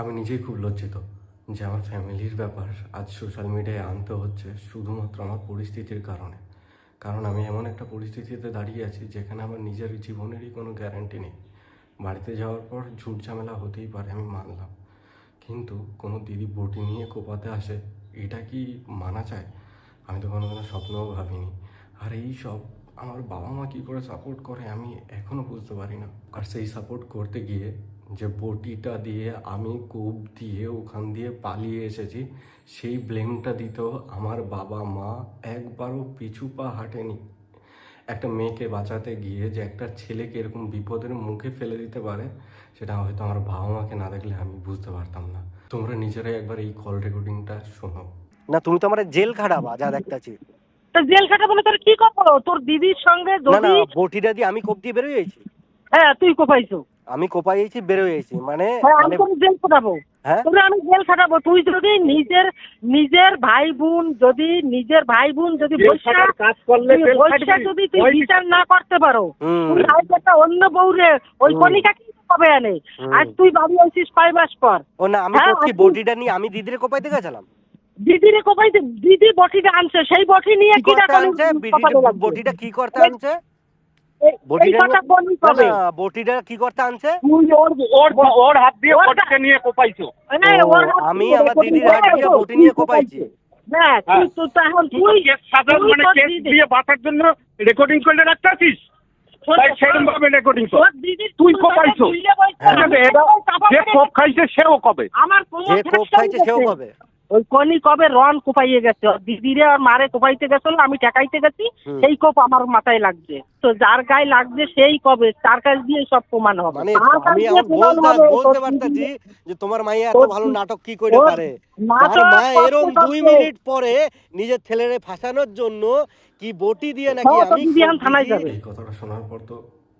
আমি নিজেই খুব লজ্জিত যে আমার ফ্যামিলির ব্যাপার আজ সোশ্যাল মিডিয়ায় আনতে হচ্ছে শুধুমাত্র আমার পরিস্থিতির কারণে। কারণ আমি এমন একটা পরিস্থিতিতে দাঁড়িয়ে আছি যেখানে আমার নিজের জীবনেরই কোনো গ্যারান্টি নেই। বাড়িতে যাওয়ার পর ঝুট ঝামেলা হতেই পারে, আমি মানলাম। কিন্তু কোনো দিদি বটি নিয়ে কোপাতে আসে, এটা কি মানা চায় আমি তো কোনো কোনো স্বপ্নও ভাবিনি। আর এই সব আমার বাবা মা কী করে সাপোর্ট করে আমি এখনও বুঝতে পারি না। আর সেই সাপোর্ট করতে গিয়ে যে বটিটা দিয়ে আমি কূপ দিয়ে ওখান দিয়ে পালিয়ে এসেছি সেই ব্লেমটা দিতেও আমার বাবা মা একবারও পিছু পা হাঁটেনি। একটা মেয়েকে বাঁচাতে গিয়ে যে একটা ছেলেকে এরকম বিপদের মুখে ফেলে দিতে পারে সেটা হয়তো আমার বাবা মাকে না দেখলে আমি বুঝতে পারতাম না। তোমরা নিজেরাই একবার এই কল রেকর্ডিংটা শোনো। না তুমি তো আমার জেল খাটাবা যা দেখতেছি। তা জেল খাটাবো না তোর কি করব তোর দিদির সঙ্গে না না যদি বটিটা দিয়ে আমি কোপ দিয়ে বেরোয় হ্যাঁ তুই কোপাইছো। আমি কোপাইছি বেরোয় গেছি মানে হ্যাঁ আমি মানে তোর জেল খাটাবো। হ্যাঁ? তোরে আমি জেল খাটাবো। তুই যদি নিজের নিজের ভাই বোন যদি নিজের ভাই বোন যদি বৈশা কাজ করলে যদি তুই বিচার না করতে পারো তুই আজ একটা অন্য বউরে ওই। কণিকা কি কবে আনে। আজ তুই বাড়ি আসিস কয় মাস পর? ও না আমি হ্যাঁ, আপনি- বটিটা নিয়ে আমি দিদিরে কোপাইতে গেছিলাম। দিদিরে কোপাইতে দিদি বটিটা আনছে সেই বটি নিয়ে কি কি করতে আনছে? বটিটা কি করতে আনছে? বটিটা কথা বলি কবে? বটিটা কি করতে আনছে? ওর ওর ওর হাত দিয়ে ওর- নিয়ে কোপাইছো। এই, ও, ওর হাত আমি আমার দিদির হাত দিয়ে বটি নিয়ে কোপাইছি। না তুই তো তুই সাধারণ মানে কেস দিয়ে বাঁচার জন্য রেকর্ডিং করে রাখতে আছিস তাই সেরকম ভাবে রেকর্ডিং কর। তুই কোপাইছো। হ্যাঁ। যে কোপ খাইছে সেও কবে? আমার যে কোপ খাইছে সেও কবে? ওই কনি কবে রন কোপাইয়ে গেছে? ওর দিদিরে আর মারে কোপাইতে গেছিল আমি ঠেকাইতে গেছি সেই কোপ আমার মাথায় লাগছে। তো যার গায়ে লাগছে সেই কবে তার কাছ দিয়ে সব প্রমাণ হবে। মানে আমি দিয়ে এখন প্রমাণ বলতে বলতে পারতাছি যে তোমার মাইয়া এত ভালো নাটক কি করে পারে? নাটক তার মা করতে দুই মিনিট পরে নিজের ছেলেরে ফাঁসানোর জন্য কি বটি দিয়ে নাকি আমি থানায় যাবে। কথাটা শোনার পর তো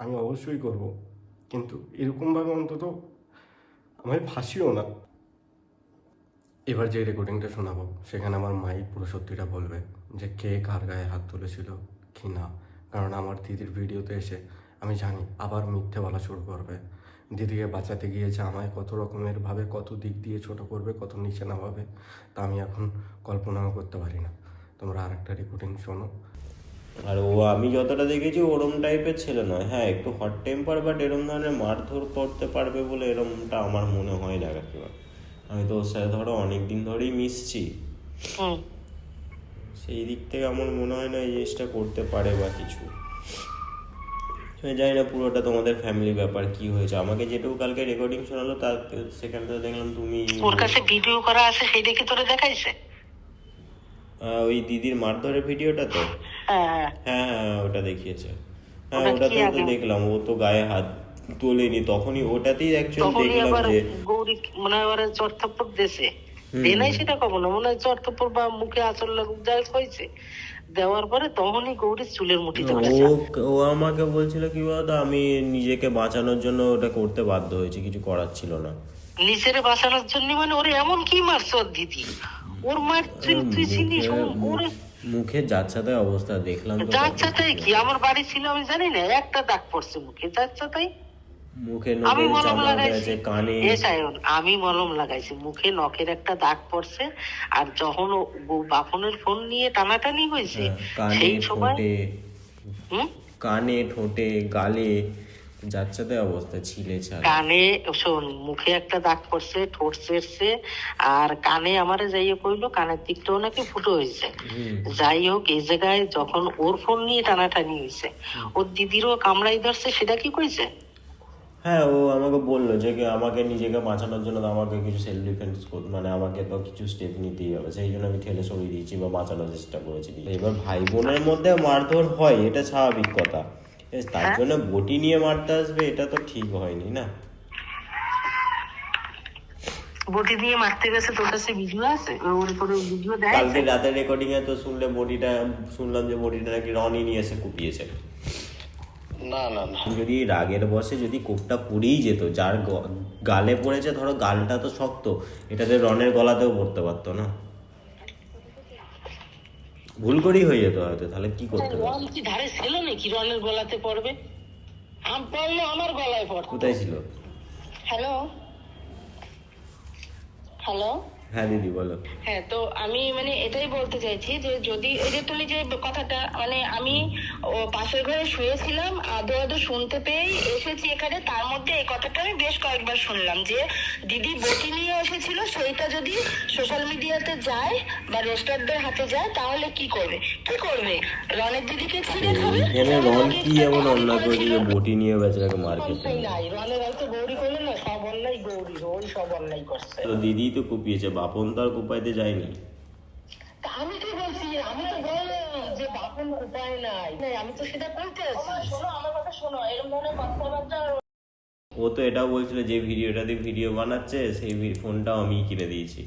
আমি অবশ্যই করব। কিন্তু এরকমভাবে অন্তত আমায় ফাঁসিও না। এবার যে রেকর্ডিংটা শোনাবো, সেখানে আমার মাই পুরো সত্যিটা বলবে যে কে কার গায়ে হাত তুলেছিল, কি না। কারণ আমার দিদির ভিডিওতে এসে আমি জানি আবার মিথ্যে বলা শুরু করবে। দিদিকে বাঁচাতে গিয়ে যে আমায় কত রকমের ভাবে, কত দিক দিয়ে ছোট করবে, কত নিচে নামাবে, তা আমি এখন কল্পনাও করতে পারি না। তোমরা আর একটা রেকর্ডিং শোনো। আর ও আমি যতটা দেখেছি ওরম টাইপের ছেলে নয়। হ্যাঁ একটু হট টেম্পার বাট এরম ধরনের মারধর করতে পারবে বলে এরমটা আমার মনে হয় না একেবারে। আমি তো ওর সাথে ধরো অনেক দিন ধরেই মিশছি। সেই দিক থেকে আমার মনে হয় না এই জিনিসটা করতে পারে বা কিছু। আমি জানি না পুরোটা তোমাদের ফ্যামিলি ব্যাপার কি হয়েছে। আমাকে যেটুকু কালকে রেকর্ডিং শোনালো তার সেখান থেকে দেখলাম তুমি ওর কাছে ভিডিও করা আছে সেইটা কি তোরে দেখাইছে? ওই দিদির মারধরের ভিডিওটা তো? হ্যাঁ। হ্যাঁ হ্যাঁ হ্যাঁ ওটা দেখিয়েছে। হ্যাঁ ওটা তো দেখলাম ও তো গায়ে হাত তোলেনি তখনই ওটাতেই তখনই দেখলাম যে গৌরী মনে হয় দেশে। দে নাই সেটা মনে হয় বা মুখে যাই হয়েছে। দেওয়ার পরে তখনই গৌরীর চুলের মুঠি ও ধরেছে ও আমাকে বলছিল কি বলতো আমি নিজেকে বাঁচানোর জন্য ওটা করতে বাধ্য হয়েছি কিছু করার ছিল না। নিজের বাঁচানোর জন্য মানে ওরে এমন কি মারছে দিদি? ওর মার তুই চিনিস ওরে। মুখে অবস্থা দেখলাম কি? আমার বাড়ি ছিল আমি জানি না একটা দাগ পড়ছে মুখে মুখে আমি মলম লাগাইছি। কানে। আমি মলম লাগাইছি মুখে নখের একটা দাগ পড়ছে আর যখন বাপনের ফোন নিয়ে টানাটানি হয়েছে হ্যাঁ, সেই সময় কানে ঠোঁটে গালে। যাচ্ছাতে অবস্থা ছিলে ছাড়া। কানে শোন মুখে একটা দাগ পড়ছে ঠোঁট আর কানে আমারে যাইয়ে কইলো কানের দিকটাও নাকি ফুটো হয়েছে যাই হোক এই জায়গায় যখন ওর ফোন নিয়ে টানাটানি হয়েছে ওর দিদিরও কামড়াই ধরছে সেটা কি কইছে? হ্যাঁ ও আমাকে বলল যে আমাকে নিজেকে বাঁচানোর জন্য আমাকে কিছু সেলফ ডিফেন্স মানে আমাকে তো কিছু স্টেপ নিতেই হবে সেই জন্য আমি ঠেলে সরিয়ে দিয়েছি বা বাঁচানোর চেষ্টা করেছি। এবার ভাই বোনের মধ্যে মারধর হয় এটা স্বাভাবিক কথা। তার জন্য বটি নিয়ে মারতে আসবে এটা তো ঠিক হয়নি না? বটি দিয়ে মারতে গেছে তোর কাছে ভিডিও আছে? ওর ভিডিও দেয়? কালকে রাতের রেকর্ডিং এ তো শুনলে বডিটা শুনলাম যে বডিটা নাকি রনি নিয়ে এসে কুপিয়েছে। না না না। যদি রাগের বসে যদি কোপটা পুড়েই যেত যার গালে পড়েছে ধরো গালটা তো শক্ত এটাতে রনের গলাতেও পড়তে পারতো না? ভুল করেই হয়ে যেত হয়তো তাহলে কি করতে হবে? রন কি ধারে ছিল নাকি? রনের গলাতে পড়বে। আম পড়ল আমার গলায় পড়তো কোথায় ছিল? হ্যালো? হ্যালো? হ্যাঁ দিদি বলো। হ্যাঁ তো আমি মানে এটাই বলতে চাইছি যে যদি এই যে তুমি যে কথাটা মানে আমি পাশের ঘরে শুয়েছিলাম আদো আদো শুনতে পেয়েই এসেছি এখানে তার মধ্যে এই কথাটা আমি বেশ কয়েকবার শুনলাম যে দিদি বটি নিয়ে এসেছিল সেইটা যদি সোশ্যাল মিডিয়াতে যায় বা রেস্টারদের হাতে যায় তাহলে কি করবে? কি করবে? রনের দিদিকে ছিঁড়ে খাবে? এখানে রন কি এমন অন্যায় করেছে যে বটি নিয়ে বেচারাকে রনের হয়তো গৌরী করল না সব অন্যায় গৌরীর ওই সব অন্যায় করছে। তো দিদি তো কুপিয়েছে বাপন তো আর কুপাইতে যায়নি। আমি কি বলছি আমি তো বললাম যে বাপন উপায় নাই। নাই, আমি তো সেটা বলতে আছি শোনো আমার কথা শোনো এরকম ধরনের কথাবার্তা ও তো এটাও বলছিল যে ভিডিওটা দিয়ে ভিডিও বানাচ্ছে সেই ফোনটাও আমি কিনে দিয়েছি।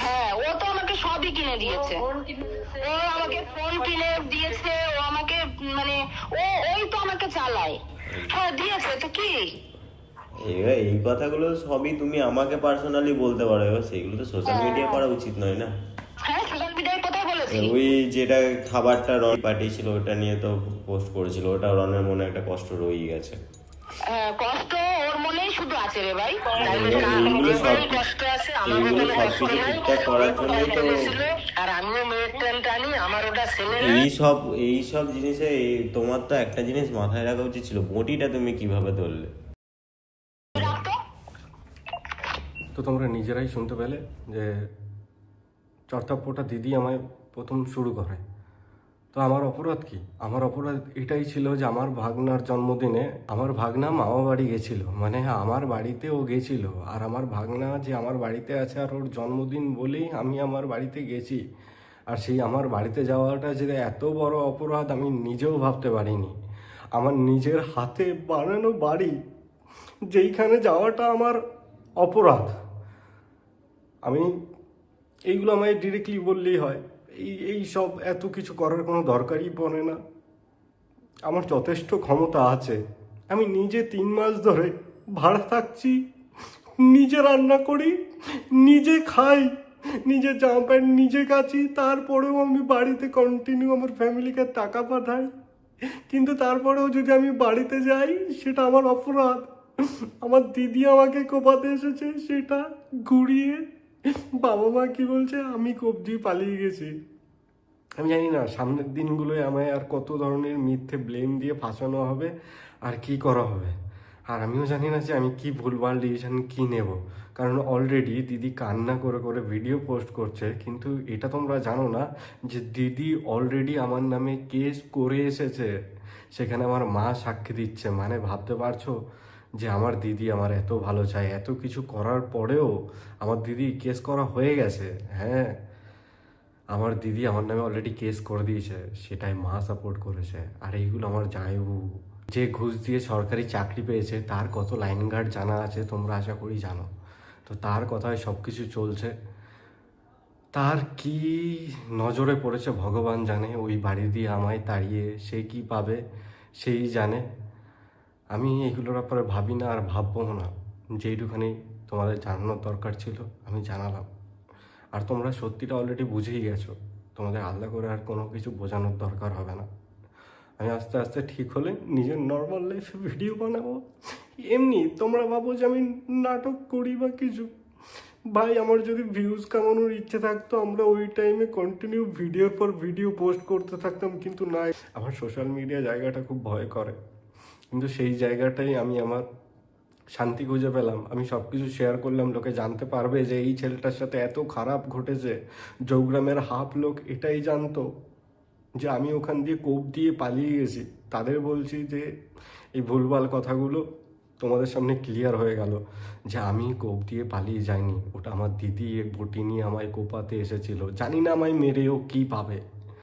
হ্যাঁ ও তো আমাকে সবই কিনে দিয়েছে। ও আমাকে ফোন কিনে দিয়েছে ও আমাকে মানে ও ওই তো আমাকে চালায়। হ্যাঁ দিয়েছে তো কি? এবার এই কথাগুলো সবই তুমি আমাকে পার্সোনালি বলতে পারো এবার সেগুলো তো সোশ্যাল মিডিয়া করা উচিত নয় না? হ্যাঁ ওই যেটা খাবারটা রন পাঠিয়েছিল ওটা নিয়ে তো পোস্ট করেছিল ওটা রনের মনে একটা কষ্ট রয়েই গেছে। হ্যাঁ, কষ্ট ওর মনেই শুধু আছে রে ভাই। এইগুলো সব- কষ্ট আছে এইগুলো কষ্ট ঠিকঠাক করার জন্যই তো আর আমিও মেয়ের টান টানি আমার ওটা ছেলে এই সব এই সব জিনিসে তোমার তো একটা জিনিস মাথায় রাখা উচিত ছিল বটিটা তুমি কীভাবে ধরলে? তো তোমরা নিজেরাই শুনতে পেলে যে চর্তাপ্পটা দিদি আমায় প্রথম শুরু করে। তো আমার অপরাধ কি? আমার অপরাধ এটাই ছিল যে আমার ভাগনার জন্মদিনে আমার ভাগনা মামা বাড়ি গেছিল। মানে আমার বাড়িতে ও গেছিল। আর আমার ভাগনা যে আমার বাড়িতে আছে আর ওর জন্মদিন বলেই আমি আমার বাড়িতে গেছি। আর সেই আমার বাড়িতে যাওয়াটা যে এত বড় অপরাধ আমি নিজেও ভাবতে পারিনি। আমার নিজের হাতে বানানো বাড়ি, যেইখানে যাওয়াটা আমার অপরাধ। আমি এইগুলো আমায় ডিরেক্টলি বললেই হয়। এই এই সব এত কিছু করার কোনো দরকারই পড়ে না। আমার যথেষ্ট ক্ষমতা আছে। আমি নিজে তিন মাস ধরে ভাড়া থাকছি, নিজে রান্না করি, নিজে খাই, নিজে জামা প্যান্ট নিজে কাচি, তারপরেও আমি বাড়িতে কন্টিনিউ আমার ফ্যামিলিকে টাকা পাঠাই। কিন্তু তারপরেও যদি আমি বাড়িতে যাই, সেটা আমার অপরাধ। আমার দিদি আমাকে কোপাতে এসেছে, সেটা ঘুরিয়ে বাবা মা কি বলছে? আমি কবজি পালিয়ে গেছি। আমি জানি না, সামনের দিনগুলোয় আমায় আর কত ধরনের মিথ্যে ব্লেম দিয়ে ফাঁসানো হবে আর কি করা হবে। আর আমিও জানি না যে আমি কি ভুলভাল ডিসিশন কি নেব। কারণ অলরেডি দিদি কান্না করে করে ভিডিও পোস্ট করছে, কিন্তু এটা তোমরা জানো না যে দিদি অলরেডি আমার নামে কেস করে এসেছে। সেখানে আমার মা সাক্ষী দিচ্ছে। মানে ভাবতে পারছ? যে আমার দিদি আমার এত ভালো চায়, এত কিছু করার পরেও আমার দিদি কেস করা হয়ে গেছে। হ্যাঁ আমার দিদি আমার নামে অলরেডি কেস করে দিয়েছে, সেটাই মা সাপোর্ট করেছে। আর এইগুলো আমার জায়বু যে ঘুষ দিয়ে সরকারি চাকরি পেয়েছে, তার কত লাইন গার্ড জানা আছে তোমরা আশা করি জানো। তো তার কথায় সব কিছু চলছে। তার কি নজরে পড়েছে ভগবান জানে, ওই বাড়ি দিয়ে আমায় তাড়িয়ে সে কি পাবে, সেই জানে। আমি এগুলোর ব্যাপারে ভাবি না আর ভাববো না। যেইটুখানি তোমাদের জানানোর দরকার ছিল, আমি জানালাম। আর তোমরা সত্যিটা অলরেডি বুঝেই গেছো। তোমাদের আলাদা করে আর কোনো কিছু বোঝানোর দরকার হবে না। আমি আস্তে আস্তে ঠিক হলে নিজের নর্মাল লাইফে ভিডিও বানাবো। এমনি তোমরা ভাবো যে আমি নাটক করি বা কিছু। ভাই, আমার যদি ভিউজ কামানোর ইচ্ছে থাকতো, আমরা ওই টাইমে কন্টিনিউ ভিডিওর পর ভিডিও পোস্ট করতে থাকতাম, কিন্তু নাই। আমার সোশ্যাল মিডিয়া জায়গাটা খুব ভয় করে। কিন্তু সেই জায়গাটাই আমি আমার শান্তি খুঁজে পেলাম। আমি সব কিছু শেয়ার করলাম, লোকে জানতে পারবে যে এই ছেলেটার সাথে এত খারাপ ঘটেছে। জৌগ্রামের হাফ লোক এটাই জানতো যে আমি ওখান দিয়ে কোপ দিয়ে পালিয়ে গেছি। তাদের বলছি যে, এই ভুলভাল কথাগুলো তোমাদের সামনে ক্লিয়ার হয়ে গেল যে আমি কোপ দিয়ে পালিয়ে যাইনি। ওটা আমার দিদি, এক বটি নিয়ে আমায় কোপাতে এসেছিল। জানি না আমায় মেরেও কী পাবে।